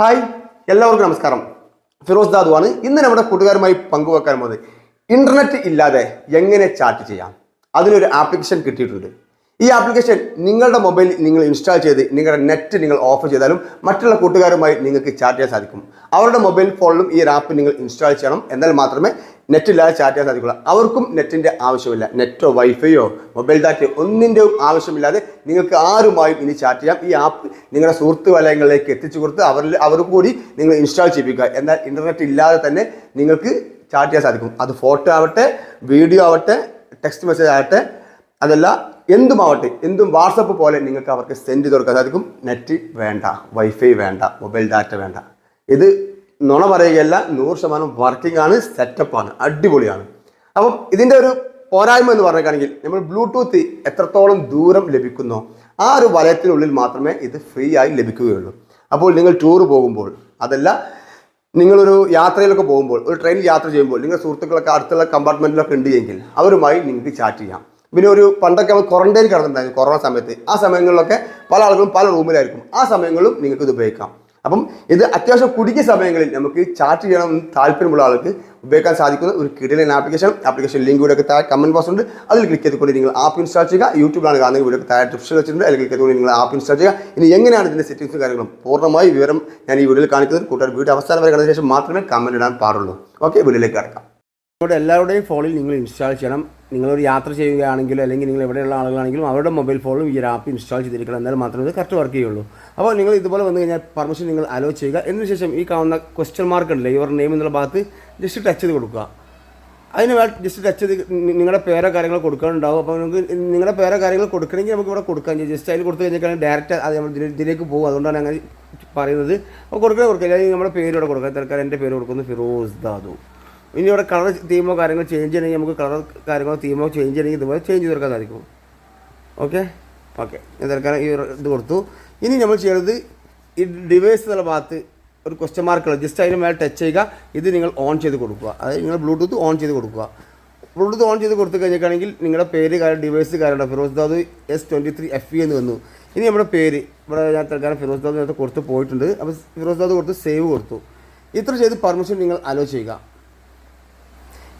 Hi എല്ലാവർക്കും നമസ്കാരം. ഫിറോസ് ദാദു ആണ് ഇന്ന് നമ്മുടെ കൂട്ടുകാരുമായി പങ്കുവെക്കാൻ പോകുന്നത്. ഇന്റർനെറ്റ് ഇല്ലാതെ എങ്ങനെ ചാറ്റ് ചെയ്യാം? അതിനൊരു ആപ്ലിക്കേഷൻ കിട്ടിയിട്ടുണ്ട്. ഈ ആപ്ലിക്കേഷൻ നിങ്ങളുടെ മൊബൈലിൽ നിങ്ങൾ ഇൻസ്റ്റാൾ ചെയ്ത് നിങ്ങളുടെ നെറ്റ് നിങ്ങൾ ഓഫ് ചെയ്താലും മറ്റുള്ള കൂട്ടുകാരുമായി നിങ്ങൾക്ക് ചാറ്റ് ചെയ്യാൻ സാധിക്കും. അവരുടെ മൊബൈൽ ഫോണിലും ഈ ആപ്പ് നിങ്ങൾ ഇൻസ്റ്റാൾ ചെയ്യണം. എന്നാൽ മാത്രമേ നെറ്റ് ഇല്ലാതെ ചാറ്റ് ചെയ്യാൻ സാധിക്കുള്ളൂ. അവർക്കും നെറ്റിന്റെ ആവശ്യമില്ല. നെറ്റോ വൈഫൈയോ മൊബൈൽ ഡാറ്റയോ ഒന്നിന്റെയും ആവശ്യമില്ലാതെ നിങ്ങൾക്ക് ആരുമായും ഇനി ചാറ്റ് ചെയ്യാം. ഈ ആപ്പ് നിങ്ങളുടെ സുഹൃത്ത് വലയങ്ങളിലേക്ക് എത്തിച്ചു കൊടുത്ത് അവരിൽ അവർക്ക് കൂടി നിങ്ങൾ ഇൻസ്റ്റാൾ ചെയ്യിപ്പിക്കുക. എന്നാൽ ഇന്റർനെറ്റ് ഇല്ലാതെ തന്നെ നിങ്ങൾക്ക് ചാറ്റ് ചെയ്യാൻ സാധിക്കും. അത് ഫോട്ടോ ആവട്ടെ വീഡിയോ ആവട്ടെ ടെക്സ്റ്റ് മെസ്സേജ് ആവട്ടെ അതല്ല എന്തുമാവട്ടെ എന്തും വാട്സപ്പ് പോലെ നിങ്ങൾക്ക് അവർക്ക് സെൻഡ് ചെയ്ത് കൊടുക്കാൻ സാധിക്കും. നെറ്റ് വേണ്ട വൈഫൈ വേണ്ട മൊബൈൽ ഡാറ്റ വേണ്ട. ഇത് നുണ പറയുകയല്ല നൂറ് ശതമാനം വർക്കിംഗ് ആണ് സെറ്റപ്പാണ് അടിപൊളിയാണ്. അപ്പം ഇതിന്റെ ഒരു പോരായ്മ എന്ന് പറയുകയാണെങ്കിൽ നമ്മൾ ബ്ലൂടൂത്ത് എത്രത്തോളം ദൂരം ലഭിക്കുന്നോ ആ ഒരു വലയത്തിനുള്ളിൽ മാത്രമേ ഇത് ഫ്രീ ആയി ലഭിക്കുകയുള്ളൂ. അപ്പോൾ നിങ്ങൾ ടൂർ പോകുമ്പോൾ അതല്ല നിങ്ങളൊരു യാത്രയിലൊക്കെ പോകുമ്പോൾ ഒരു ട്രെയിനിൽ യാത്ര ചെയ്യുമ്പോൾ നിങ്ങളുടെ സുഹൃത്തുക്കളൊക്കെ അടുത്തുള്ള കമ്പാർട്ട്മെന്റിലൊക്കെ ഉണ്ട് എങ്കിൽ അവരുമായി നിങ്ങൾക്ക് ചാറ്റ് ചെയ്യാം. പിന്നെ ഒരു പണ്ടൊക്കെ നമ്മൾ ക്വാറന്റൈൻ കിടന്നിട്ടുണ്ടായിരുന്നു കൊറോണ സമയത്ത്. ആ സമയങ്ങളിലൊക്കെ പല ആളുകളും പല റൂമിലായിരിക്കും ആ സമയങ്ങളിലും നിങ്ങൾക്ക് ഇത് ഉപയോഗിക്കാം. അപ്പം ഇത് അത്യാവശ്യം കുടുങ്ങിയ സമയങ്ങളിൽ നമുക്ക് ചാറ്റ് ചെയ്യണം താല്പര്യമുള്ള ആൾക്ക് ഉപയോഗിക്കാൻ സാധിക്കുന്ന ഒരു കിടിലൻ ആപ്ലിക്കേഷൻ ആപ്ലിക്കേഷൻ ലിങ്ക് ഇവിടെ താഴെ കമന്റ് ബോക്സ് ഉണ്ട്. അതിൽ ക്ലിക്ക് ചെയ്തുകൊണ്ട് നിങ്ങൾ ആപ്പ് ഇൻസ്റ്റാൾ ചെയ്യുക. യൂട്യൂബിലാണ് കാണുന്ന വീഡിയോ താഴെ ഡിസ്ക്രിപ്ഷൻ വെച്ചിട്ടുണ്ട്. അതിൽ ക്ലിക്ക് ചെയ്തുകൊണ്ട് നിങ്ങൾ ആപ്പ് ഇൻസ്റ്റാൾ ചെയ്യുക. ഇനി എങ്ങനെയാണ് ഇതിന്റെ സെറ്റിംഗ്സും കാര്യങ്ങളും? പൂർണമായി വിവരം ഞാൻ ഈ വീഡിയോയിൽ കാണിക്കുന്നത്. കൂട്ടുകാർ വീഡിയോ അവസാനം വരെ കണ്ടതിന് ശേഷം മാത്രമേ കമന്റ് ഇടാൻ പാടുള്ളൂ. ഓക്കെ വീഡിയോയിലേക്ക് കിടക്കാം. ഇവിടെ എല്ലാവരുടെയും ഫോണിൽ നിങ്ങൾ ഇൻസ്റ്റാൾ ചെയ്യണം. നിങ്ങളൊരു യാത്ര ചെയ്യുകയാണെങ്കിലോ അല്ലെങ്കിൽ നിങ്ങൾ എവിടെയുള്ള ആളുകളാണെങ്കിലും അവരുടെ മൊബൈൽ ഫോണിലും ഈ ഒരു ആപ്പ് ഇൻസ്റ്റാൾ ചെയ്തിരിക്കണം. എന്നാൽ മാത്രമേ ഇത് കറക്റ്റ് വർക്ക് ചെയ്യുള്ളൂ. അപ്പോൾ നിങ്ങൾ ഇതുപോലെ വന്നു കഴിഞ്ഞാൽ പെർമിഷൻ നിങ്ങൾ അലോ ചെയ്യുക. എന്നതിന് ശേഷം ഈ കാണുന്ന ക്വസ്റ്റ്യൻ മാർക്ക് ഉണ്ടല്ലേ യുവർ നെയിം എന്നുള്ള ഭാഗത്ത് ജസ്റ്റ് ടച്ച് ചെയ്ത് കൊടുക്കുക. അതിന് ജസ്റ്റ് ടച്ച് ചെയ്ത് നിങ്ങളുടെ പേരോ കാര്യങ്ങളോ കൊടുക്കാനുണ്ടാവും. അപ്പോൾ നിങ്ങൾക്ക് നിങ്ങളുടെ പേരോ കാര്യങ്ങൾ കൊടുക്കണമെങ്കിൽ നമുക്ക് ഇവിടെ കൊടുക്കാൻ കൊടുക്കാം ജസ്റ്റ് അതിൽ കൊടുത്തു കഴിഞ്ഞാൽ ഡയറക്റ്റ് അത് നമ്മൾ ഇതിലേ- ഇതിലേക്ക് പോകും. അതുകൊണ്ടാണ് അങ്ങനെ പറയുന്നത്. അപ്പോൾ കൊടുക്കാൻ കൊടുക്കുക അല്ലെങ്കിൽ നമ്മുടെ പേര് ഇവിടെ കൊടുക്കുക തൽക്കാലം എന്റെ പേര് കൊടുക്കുന്നു ഫിറോസ് ദാദു. ഇനി ഇവിടെ കളർ തീമോ കാര്യങ്ങൾ ചേഞ്ച് ചെയ്യണമെങ്കിൽ നമുക്ക് കളർ കാര്യങ്ങളോ തീമോ ചേഞ്ച് ചെയ്യണമെങ്കിൽ ഇതുപോലെ ചേഞ്ച് ചെയ്ത് കൊടുക്കാൻ സാധിക്കും ഓക്കെ ഓക്കെ തൽക്കാലം ഈ ഇത് കൊടുത്തു. ഇനി നമ്മൾ ചെയ്യുന്നത് ഈ ഡിവൈസ് എന്നുള്ള ഭാഗത്ത് ഒരു ക്വസ്റ്റ്യൻ മാർക്കുള്ള ജസ്റ്റ് അതിന് മേലെ ടച്ച് ചെയ്യുക. ഇത് നിങ്ങൾ ഓൺ ചെയ്ത് കൊടുക്കുക. അതായത് നിങ്ങൾ ബ്ലൂടൂത്ത് ഓൺ ചെയ്ത് കൊടുക്കുക. ബ്ലൂടൂത്ത് ഓൺ ചെയ്ത് കൊടുത്തു കഴിഞ്ഞിട്ടാണെങ്കിൽ നിങ്ങളുടെ പേര് കാര്യം ഡിവൈസ് കാര്യമുണ്ട് Firoz Dadu S twenty three F എന്ന് വന്നു. ഇനി നമ്മുടെ പേര്. ഇവിടെ ഞാൻ തൽക്കാലം ഫിറോസ് ദാദു നേരത്തെ കൊടുത്ത് പോയിട്ടുണ്ട്. അപ്പോൾ ഫിറോസ് ദാദു കൊടുത്ത് സേവ് കൊടുത്തു. ഇത്ര ചെയ്ത് പെർമിഷൻ നിങ്ങൾ അലോ ചെയ്യുക.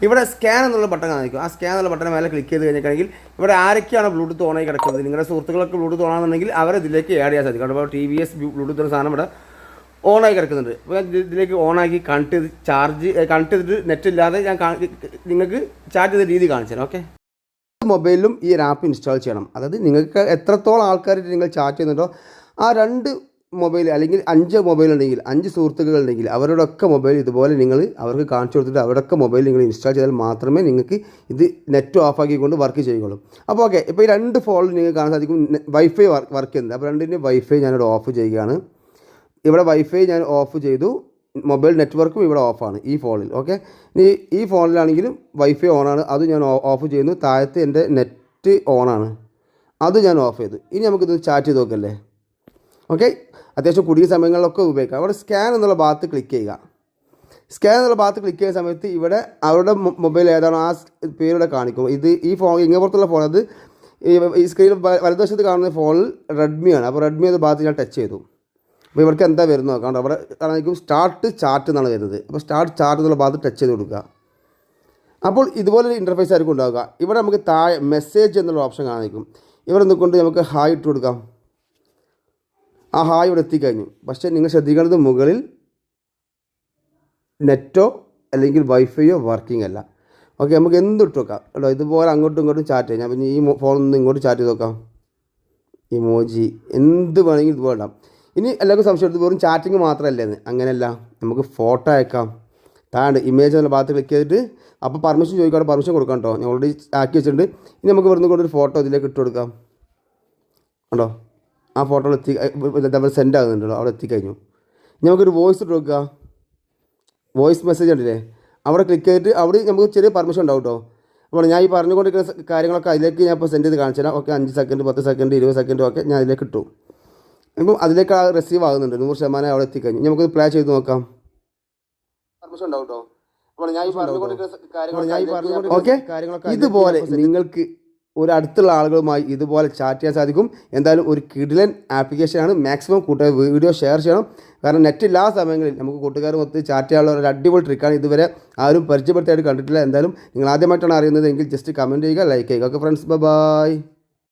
ഇവിടെ സ്കാൻ എന്നുള്ള ബട്ടൺ കാണിക്കും. ആ സ്കാൻ എന്നുള്ള ബട്ടൺ മേലെ ക്ലിക്ക് ചെയ്ത് കഴിഞ്ഞിട്ടുണ്ടെങ്കിൽ ഇവിടെ ആരൊക്കെയാണ് ബ്ലൂടൂത്ത് ഓണായി കിടക്കുന്നത്? നിങ്ങളുടെ സുഹൃത്തുക്കളൊക്കെ ബ്ലൂടൂത്ത് ഓണാണെന്നുണ്ടെങ്കിൽ അവർ ഇതിലേക്ക് ആഡ് ചെയ്യാൻ സാധിക്കും. അപ്പോൾ ടി വി എസ് ബ്ലൂടൂത്ത് സാധനം ഇവിടെ ഓണായി കിടക്കുന്നുണ്ട്. അപ്പോൾ ഞാൻ ഇത് ഇതിലേക്ക് ഓണാക്കി കണക്ട് ചെയ്ത് ചാർജ് കണക്ട് ചെയ്തിട്ട് നെറ്റ് ഇല്ലാതെ ഞാൻ നിങ്ങൾക്ക് ചാർജ് ചെയ്ത രീതി കാണിച്ചു തരാം. ഓക്കെ മൊബൈലിലും ഈ ഒരു ആപ്പ് ഇൻസ്റ്റാൾ ചെയ്യണം. അതായത് നിങ്ങൾക്ക് എത്രത്തോളം ആൾക്കാർ നിങ്ങൾ ചാറ്റ് ചെയ്യുന്നുണ്ടോ ആ രണ്ട് മൊബൈൽ അല്ലെങ്കിൽ അഞ്ച് മൊബൈൽ ഉണ്ടെങ്കിൽ അഞ്ച് സുഹൃത്തുക്കൾ ഉണ്ടെങ്കിൽ അവരോടൊക്കെ മൊബൈൽ ഇതുപോലെ നിങ്ങൾ അവർക്ക് കാണിച്ചു കൊടുത്തിട്ട് അവരൊക്കെ മൊബൈൽ നിങ്ങൾ ഇൻസ്റ്റാൾ ചെയ്താൽ മാത്രമേ നിങ്ങൾക്ക് ഇത് നെറ്റ് ഓഫ് ആക്കിക്കൊണ്ട് വർക്ക് ചെയ്യുള്ളൂ അപ്പോൾ ഓക്കെ ഇപ്പോൾ ഈ രണ്ട് ഫോണിൽ നിങ്ങൾക്ക് കാണാൻ സാധിക്കും വൈഫൈ വർക്ക് വർക്ക് ചെയ്യുന്നത്. അപ്പോൾ രണ്ടിന്റെ വൈഫൈ ഞാനിവിടെ ഓഫ് ചെയ്യുകയാണ്. ഇവിടെ വൈഫൈ ഞാൻ ഓഫ് ചെയ്തു മൊബൈൽ നെറ്റ്വർക്കും ഇവിടെ ഓഫാണ് ഈ ഫോണിൽ. ഓക്കെ ഇനി ഈ ഫോണിലാണെങ്കിലും വൈഫൈ ഓണാണ് അത് ഞാൻ ഓഫ് ചെയ്യുന്നു. താഴത്ത് എന്റെ നെറ്റ് ഓണാണ് അത് ഞാൻ ഓഫ് ചെയ്തു. ഇനി നമുക്കിത് ചാറ്റ് ചെയ്ത് നോക്കല്ലേ? ഓക്കെ അത്യാവശ്യം കുടിയ സമയങ്ങളിലൊക്കെ ഉപയോഗിക്കാം. അവിടെ സ്കാൻ എന്നുള്ള ഭാഗത്ത് ക്ലിക്ക് ചെയ്യുക. സ്കാൻ എന്നുള്ള ഭാഗത്ത് ക്ലിക്ക് ചെയ്യുന്ന സമയത്ത് ഇവിടെ അവരുടെ മൊബൈൽ ഏതാണോ? ആ പേരിവിടെ കാണിക്കും. ഇത് ഈ ഫോൺ ഇങ്ങപ്പുറത്തുള്ള ഫോൺ അത് ഈ സ്ക്രീനിൽ വലതുവശത്ത് കാണുന്ന ഫോണിൽ ആണ്. അപ്പോൾ റെഡ്മി എന്ന ഭാഗത്ത് ഞാൻ ടച്ച് ചെയ്തു. അപ്പോൾ ഇവർക്ക് എന്താ വരുന്നത് നോക്കാം. അവിടെ കാണിക്കും സ്റ്റാർട്ട് ചാർട്ട് എന്നാണ് വരുന്നത്. അപ്പോൾ സ്റ്റാർട്ട് ചാർട്ട് എന്നുള്ള ഭാഗത്ത് ടച്ച് ചെയ്ത് കൊടുക്കുക. അപ്പോൾ ഇതുപോലെ ഒരു ഇന്റർഫേസ് ആയിരിക്കും ഉണ്ടാവുക. ഇവിടെ നമുക്ക് താഴെ മെസ്സേജ് എന്നുള്ള ഓപ്ഷൻ കാണിക്കും. ഇവിടെ നിന്നുകൊണ്ട് നമുക്ക് ഹായ് ഇട്ട് കൊടുക്കാം? ആ ഹായ് ഇവിടെ എത്തിക്കഴിഞ്ഞു പക്ഷേ നിങ്ങൾ ശ്രദ്ധിക്കേണ്ടത് മുകളിൽ നെറ്റോ അല്ലെങ്കിൽ വൈഫൈയോ വർക്കിംഗ് അല്ല. ഓക്കെ നമുക്ക് എന്ത് ഇട്ട് നോക്കാം. കേട്ടോ ഇതുപോലെ അങ്ങോട്ടും ഇങ്ങോട്ടും ചാറ്റ് ചെയ്യാം. പിന്നെ ഈ ഫോണിൽ നിന്ന് ഇങ്ങോട്ട് ചാറ്റ് ചെയ്ത് നോക്കാം. ഇമോജി എന്ത് വേണമെങ്കിലും ഇതുപോലെ ഇടാം. ഇനി എല്ലാവർക്കും സംശയം എടുത്ത് വെറും ചാറ്റിങ് മാത്രമല്ലേ അങ്ങനെയല്ല. നമുക്ക് ഫോട്ടോ അയക്കാം. താണ്ട് ഇമേജ് എന്നുള്ള ഭാഗത്ത് ക്ലിക്ക് ചെയ്തിട്ട് അപ്പോൾ പെർമിഷൻ ചോദിക്കാണ്ട് പെർമിഷൻ കൊടുക്കാം കേട്ടോ. ഞാൻ ഓൾറെഡി ആക്കി വെച്ചിട്ടുണ്ട്. ഇനി നമുക്ക് ഇവിടുന്ന് കൊണ്ടൊരു ഫോട്ടോ ഇതിലേക്ക് ഇട്ട് കൊടുക്കാം. ഉണ്ടോ ആ ഫോട്ടോ എത്തി നമ്മൾ സെൻഡ് ആകുന്നുണ്ടല്ലോ അവിടെ എത്തിക്കഴിഞ്ഞു. ഇനി നമുക്കൊരു വോയിസ് ഇട്ട് നോക്കുക വോയിസ് മെസ്സേജ് ഉണ്ടല്ലേ? അവിടെ ക്ലിക്ക് ചെയ്തിട്ട് അവിടെ നമുക്ക് ചെറിയ പെർമിഷൻ ഉണ്ടാവും കേട്ടോ അപ്പോൾ ഞാൻ ഈ പറഞ്ഞുകൊണ്ടിരിക്കുന്ന കാര്യങ്ങളൊക്കെ അതിലേക്ക് ഞാൻ ഇപ്പോൾ സെൻഡ് ചെയ്ത് കാണിച്ചു തരാം. ഓക്കെ അഞ്ച് സെക്കൻഡ് പത്ത് സെക്കൻഡ് ഇരുപത് സെക്കൻഡ് ഒക്കെ ഞാൻ അതിലേക്ക് ഇട്ടു. ഇപ്പം അതിലേക്ക് റിസീവ് ആകുന്നുണ്ട്. നൂറ് ശതമാനം അവിടെ എത്തിക്കഴിഞ്ഞു. നമുക്കത് നമുക്കൊന്ന് പ്ലേ ചെയ്ത് നോക്കാം. പെർമിഷൻ ഉണ്ടാവും കേട്ടോ അപ്പോൾ ഞാൻ ഈ പറഞ്ഞുകൊണ്ടിരിക്കുന്ന കാര്യങ്ങൾ ഞാൻ ഈ പറഞ്ഞുകൊണ്ടിരിക്കുന്ന ഓക്കെ? ഇതുപോലെ നിങ്ങൾക്ക് ഒരു അടുത്തുള്ള ആളുകളുമായി ഇതുപോലെ ചാറ്റ് ചെയ്യാൻ സാധിക്കും. എന്തായാലും ഒരു കിഡിലൻ ആപ്ലിക്കേഷനാണ് മാക്സിമം കൂട്ടുകാർ വീഡിയോ ഷെയർ ചെയ്യണം. കാരണം നെറ്റ് എല്ലാ സമയങ്ങളിൽ നമുക്ക് കൂട്ടുകാരുമൊത്ത് ചാറ്റ് ചെയ്യാനുള്ള ഒരു അടിപൊളി ട്രിക്കാണ് ഇതുവരെ ആരും പരിചയപ്പെടുത്തിയായിട്ട് കണ്ടിട്ടില്ല. എന്തായാലും നിങ്ങൾ ആദ്യമായിട്ടാണ് അറിയുന്നത് എങ്കിൽ ജസ്റ്റ് കമന്റ് ചെയ്യുക ലൈക്ക് ചെയ്യുക. Okay friends bye